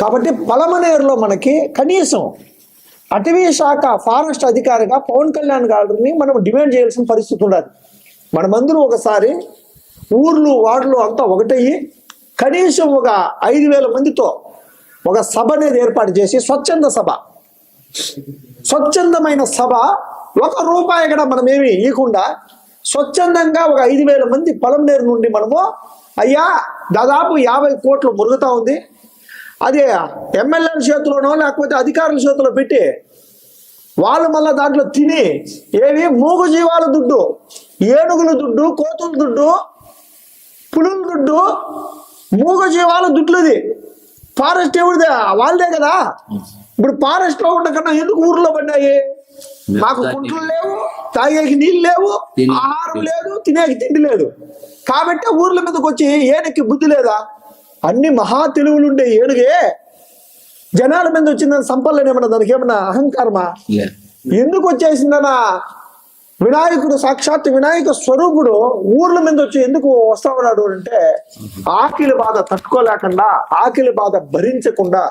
కాబట్టి పలమనేరులో మనకి కనీసం అటవీ శాఖ ఫారెస్ట్ అధికారిగా పవన్ కళ్యాణ్ గారిని మనం డిమాండ్ చేయాల్సిన పరిస్థితి ఉండదు. మనమందరూ ఒకసారి ఊర్లు వార్డులు అంతా ఒకటయ్యి కనీసం ఒక ఐదు వేల మందితో ఒక సభ అనేది ఏర్పాటు చేసి స్వచ్ఛంద సభ. స్వచ్ఛందమైన సభ ఒక రూపాయి కూడా మనమేమి ఇవ్వకుండా స్వచ్ఛందంగా ఒక ఐదు వేల మంది పొలంనేరు నుండి మనము అయ్యా దాదాపు యాభై కోట్లు మురుగుతా ఉంది. అది ఎమ్మెల్యేల చేతిలోనో లేకపోతే అధికారుల చేతిలో పెట్టి వాళ్ళు మళ్ళీ దాంట్లో తిని ఏవి మూగ జీవాల దుడ్డు ఏనుగుల దుడ్డు కోతుల దుడ్డు పులుల దుడ్డు మూగ జీవాల దుడ్లుది. ఫారెస్ట్ ఎవరిదే? వాళ్ళదే కదా. ఇప్పుడు ఫారెస్ట్లో ఉండకన్నా ఎందుకు ఊర్లో పడ్డాయి? మాకు కుంట్లు లేవు తాగేకి నీళ్ళు లేవు ఆహారం లేదు తినేకి తిండి లేదు. కాబట్టి ఊర్ల మీదకి వచ్చి ఏనుగుకి బుద్ధి లేదా? అన్ని మహా తెలివులు ఉండే ఏనుగే జనాల మీద వచ్చిందని సంపలేనేమన్నా దానికి ఏమన్నా అహంకారమా. ఎందుకు వచ్చేసిందనా వినాయకుడు సాక్షాత్ వినాయక స్వరూపుడు ఊర్ల మీద వచ్చి ఎందుకు వస్తా ఉన్నాడు అంటే ఆకిలి బాధ తట్టుకోలేకుండా ఆకిలి బాధ భరించకుండా